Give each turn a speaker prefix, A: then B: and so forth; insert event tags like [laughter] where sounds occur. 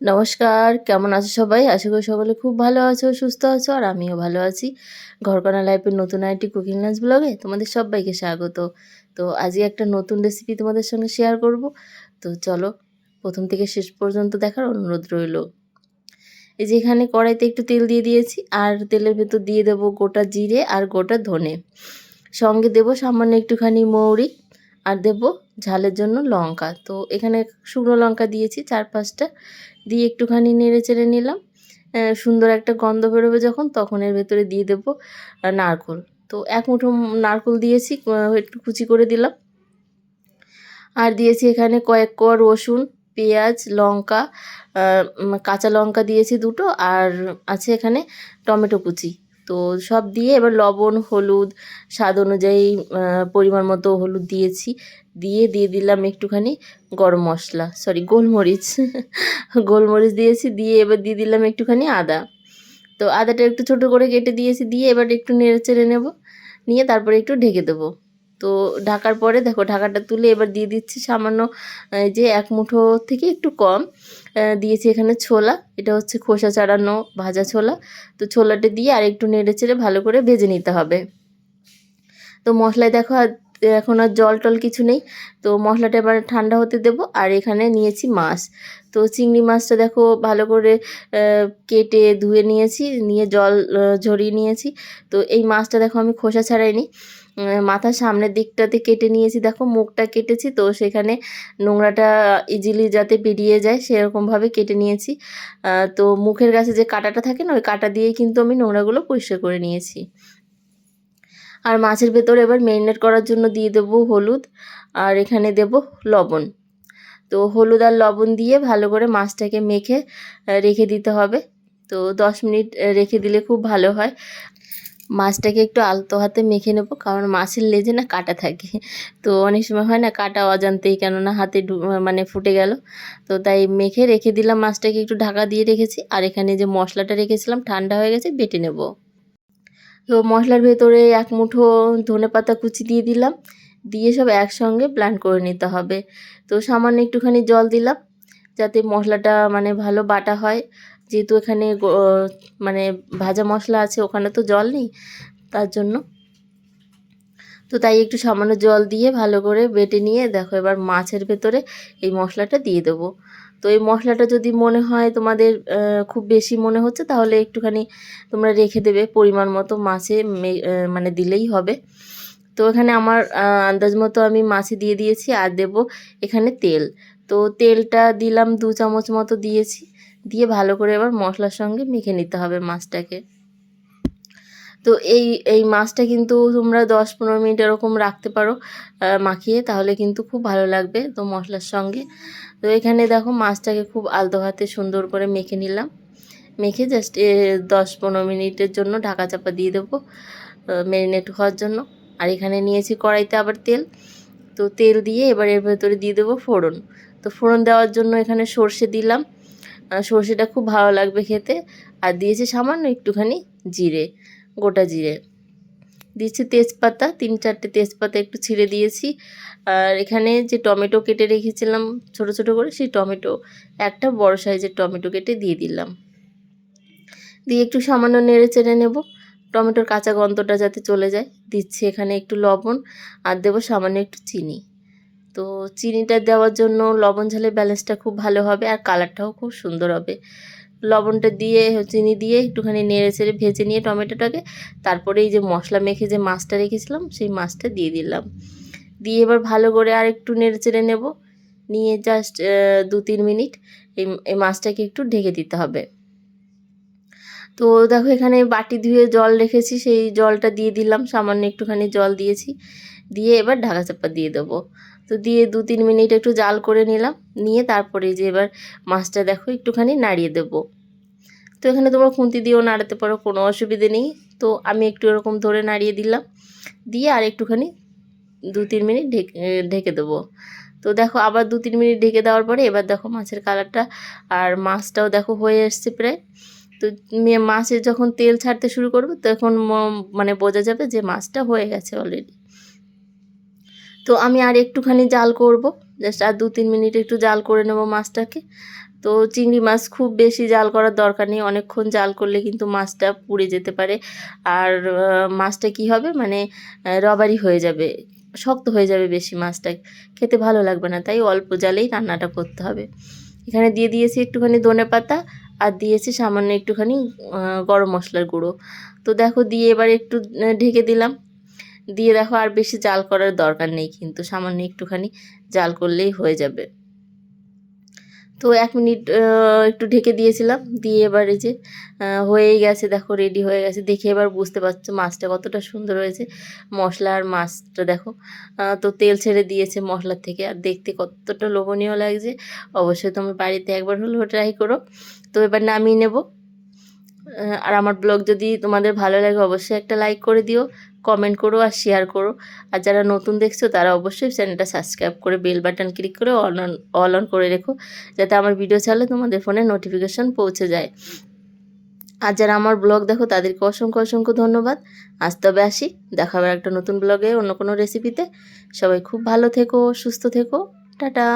A: নমস্কার, কেমন আছো সবাই? আশা করি সকলে খুব ভালো আছো, সুস্থ আছো, আর আমিও ভালো আছি। ঘরকনা লাইফের নতুন আইটি কুকিং লাঞ্চ ব্লগে তোমাদের সবাইকে স্বাগত। তো আজকে একটা নতুন রেসিপি তোমাদের সঙ্গে শেয়ার করব। তো চলো, প্রথম থেকে শেষ পর্যন্ত দেখার অনুরোধ রইল। এই যে এখানে কড়াইতে একটু তেল দিয়ে দিয়েছি, আর তেলের ভেতর দিয়ে দেবো গোটা জিরে আর গোটা ধনে। সঙ্গে দেবো সামান্য একটুখানি মৌরি। আর দেবো ঝালের জন্য লঙ্কা। তো এখানে শুকনো লঙ্কা দিয়েছি চার পাঁচটা দিয়ে একটুখানি নেড়ে চেড়ে নিলাম। সুন্দর একটা গন্ধ বেরোবে যখন, তখন এর ভেতরে দিয়ে দেবো নারকোল। তো এক মুঠো নারকোল দিয়েছি একটু কুচি করে দিলাম। আর দিয়েছি এখানে কয়েক কোয়া রসুন, পেঁয়াজ, লঙ্কা কাঁচা লঙ্কা দিয়েছি দুটো, আর আছে এখানে টমেটো কুচি। তো সব দিয়ে এবার লবণ, হলুদ, স্বাদ অনুযায়ী পরিমাণ মতো হলুদ দিয়েছি। দিয়ে দিয়ে দিলাম একটুখানি গরম মশলা সরি গোলমরিচ। [laughs] গোলমরিচ দিয়েছি, দিয়ে এবার দিয়ে দিলাম একটুখানি আদা। তো আদাটা একটু ছোট করে কেটে দিয়েছি, দিয়ে এবার একটু নেড়ে চেড়ে নেব। নিয়ে তারপরে একটু ঢেকে দেবো। তো ঢাকার পরে, দেখো ঢাকাটা তুলে এবার দিয়ে দিচ্ছি সামান্য যে এক মুঠো থেকে একটু কম। দিয়েছি এখানে ছোলা। এটা হচ্ছে খোসা চাড়ানো ভাজা ছোলা। তো ছোলাটা দিয়ে আর একটু নেড়ে চেড়ে ভালো করে ভেজে নিতে হবে। তো মশলায় দেখো এখন আর জল টল কিছু নেই। তো মশলাটা এবার ঠান্ডা হতে দেব আর এখানে নিয়েছি মাছ। তো চিংড়ি মাছটা দেখো ভালো করে কেটে ধুয়ে নিয়েছি, নিয়ে জল ঝরিয়ে নিয়েছি। তো এই মাছটা দেখো আমি খোসা ছাড়াইনি। মাথার সামনের দিকটাতে কেটে নিয়েছি। দেখো মুখটা কেটেছি তো সেখানে নোংরাটা ইজিলি যাতে বেরিয়ে যায় সেরকমভাবে কেটে নিয়েছি। তো মুখের কাছে যে কাঁটাটা থাকে না, ওই কাঁটা দিয়েই কিন্তু আমি নোংরাগুলো পরিষ্কার করে নিয়েছি। আর মাছের ভেতরে এবার ম্যারিনেট করার জন্য দিয়ে দেবো হলুদ আর এখানে দেব লবণ। তো হলুদ আর লবণ দিয়ে ভালো করে মাছটাকে মেখে রেখে দিতে হবে। তো দশ মিনিট রেখে দিলে খুব ভালো হয়। মাছটাকে একটু আলতো হাতে মেখে নেব কারণ মাছের লেজে না কাটা থাকে। তো অনেক সময় হয় না কাটা অজান্তেই কেননা হাতে মানে ফুটে গেল। তো তাই মেখে রেখে দিলাম মাছটাকে, একটু ঢাকা দিয়ে রেখেছি। আর এখানে যে মশলাটা রেখেছিলাম, ঠান্ডা হয়ে গেছে, বেটে নেব। তো মশলার ভেতরে এক মুঠো ধনে পাতা কুচি দিয়ে দিলাম। দিয়ে সব একসঙ্গে ব্ল্যান্ড করে নিতে হবে। তো সামান্য একটুখানি জল দিলাম যাতে মশলাটা মানে ভালো বাটা হয়। যেহেতু এখানে মানে ভাজা মশলা আছে, ওখানে তো জল নেই, তার জন্য তো তাই একটু সামান্য জল দিয়ে ভালো করে বেটে নিয়ে দেখো এবার মাছের ভেতরে এই মশলাটা দিয়ে দেবো। তো এই মশলাটা যদি মনে হয় তোমাদের খুব বেশি মনে হচ্ছে তাহলে একটুখানি তোমরা রেখে দেবে, পরিমাণ মতো মাছে মানে দিলেই হবে। তো এখানে আমার আন্দাজ মতো আমি মাছে দিয়ে দিয়েছি আর দেব এখানে তেল। তো তেলটা দিলাম দু চামচ মতো দিয়েছি, দিয়ে ভালো করে এবার মশলার সঙ্গে মেখে নিতে হবে মাছটাকে। তো এই এই মাছটা কিন্তু তোমরা দশ পনেরো মিনিট এরকম রাখতে পারো মাখিয়ে, তাহলে কিন্তু খুব ভালো লাগবে তো মশলার সঙ্গে। তো এখানে দেখো মাছটাকে খুব আলতো হাতে সুন্দর করে মেখে নিলাম। মেখে জাস্ট এ, দশ পনেরো মিনিটের জন্য ঢাকা চাপা দিয়ে দেবো ম্যারিনেট হওয়ার জন্য। আর এখানে নিয়েছি কড়াইতে আবার তেল। তো তেল দিয়ে এবার এর ভেতরে দিয়ে দেবো ফোড়ন। তো ফোড়ন দেওয়ার জন্য এখানে সর্ষে দিলাম। সর্ষেটা খুব ভালো লাগবে খেতে। আর দিয়েছি সামান্য একটুখানি জিরে। গোটা জিরে। দিয়েছি তেজপাতা, তিন চারটে তেজপাতা একটু ছিঁড়ে দিয়েছি। আর এখানে যে টমেটো কেটে রেখেছিলাম ছোট ছোট করে, সেই টমেটো, একটা বড় সাইজের টমেটো কেটে দিয়ে দিলাম। দিয়ে একটু সামান্য নেড়ে চেড়ে নেব। টমেটোর কাঁচা গন্ধটা যাতে চলে যায়, দিচ্ছি এখানে একটু লবণ আর দেবো সামান্য একটু চিনি। তো চিনিটা দেওয়ার জন্য লবণ ঝালের ব্যালেন্সটা খুব ভালো হবে আর কালারটাও খুব সুন্দর হবে। লবণটা দিয়ে, চিনি দিয়ে একটুখানি নেড়ে চেড়ে ভেজে নিয়ে টমেটোটাকে, তারপরে এই যে মশলা মেখে যে মাছটা রেখেছিলাম, সেই মাছটা দিয়ে দিলাম। দিয়ে এবার ভালো করে আর একটু নেড়ে চেড়ে নেব। নিয়ে জাস্ট দু তিন মিনিট এই এই মাছটাকে একটু ঢেকে দিতে হবে। তো দেখো এখানে বাটি ধুয়ে জল রেখেছি, সেই জলটা দিয়ে দিলাম, সামান্য একটুখানি জল দিয়েছি। দিয়ে এবার ঢাকা চাপা দিয়ে দেবো। তো দিয়ে দু তিন মিনিট একটু জাল করে নিলাম। নিয়ে তারপরে যে এবার মাছটা দেখো, একটুখানি নাড়িয়ে দেবো। তো এখানে তোমরা খুন্তি দিয়েও নাড়াতে পারো, কোনো অসুবিধে নেই। তো আমি একটু এরকম ধরে নাড়িয়ে দিলাম। দিয়ে আর একটুখানি দু তিন মিনিট ঢেকে ঢেকে দেবো। তো দেখো আবার দু তিন মিনিট ঢেকে দেওয়ার পরে এবার দেখো মাছের কালারটা আর মাছটাও দেখো হয়ে এসছে প্রায়। তো মে- মাছে যখন তেল ছাড়তে শুরু করবে তখন মানে বোঝা যাবে যে মাছটা হয়ে গেছে অলরেডি তো আমি আর একটুখানি জাল করব। জাস্ট আর দু তিন মিনিট একটু জাল করে নেব মাছটাকে। তো চিংড়ি মাছ খুব বেশি জাল করার দরকার নেই, অনেকক্ষণ জাল করলে কিন্তু মাছটা পুড়ে যেতে পারে। আর মাছটা কি হবে? মানে রবারি হয়ে যাবে, শক্ত হয়ে যাবে বেশি মাছটা। খেতে ভালো লাগবে না, তাই অল্প জালেই রান্নাটা করতে হবে। এখানে দিয়ে দিয়েছি একটুখানি ধনে পাতা আর দিয়েছি সামান্য একটুখানি গরম মশলার গুঁড়ো। তো দেখো দিয়ে এবার একটু ঢেকে দিলাম। দিয়ে দেখো আর বেশি জাল করার দরকার নেই কিন্তু সামান্য একটুখানি জাল করলেই হয়ে যাবে। তো এক মিনিট একটু ঢেকে দিয়েছিলাম, দিয়ে এবার যে হয়েই গেছে, দেখো রেডি হয়ে গেছে। দেখে এবার বুঝতে পারছ মাছটা কতটা সুন্দর হয়েছে। মশলা আর মাছটা দেখো তো তেল ছেড়ে দিয়েছে মশলার থেকে। আর দেখতে কতটা লোভনীয় লাগছে। অবশ্যই তোমার বাড়িতে একবার হলেও ট্রাই করো। তো এবার নামিয়ে নেব। আর আমার ব্লগ যদি তোমাদের ভালো লাগে, অবশ্যই একটা লাইক করে দিও কমেন্ট করো আর শেয়ার করো। আর যারা নতুন দেখছ, তারা অবশ্যই চ্যানেলটা সাবস্ক্রাইব করে বেল বাটন ক্লিক করে অল অন অল অন করে রেখো, যাতে আমার ভিডিও ছাড়লে তোমাদের ফোনে নোটিফিকেশন পৌঁছে যায়। আর যারা আমার ব্লগ দেখো, তাদেরকে অসংখ্য অসংখ্য ধন্যবাদ। আজ তবে আসি, দেখা হবে একটা নতুন ব্লগে অন্য কোনো রেসিপিতে সবাই খুব ভালো থেকো, সুস্থ থেকো। টাটা!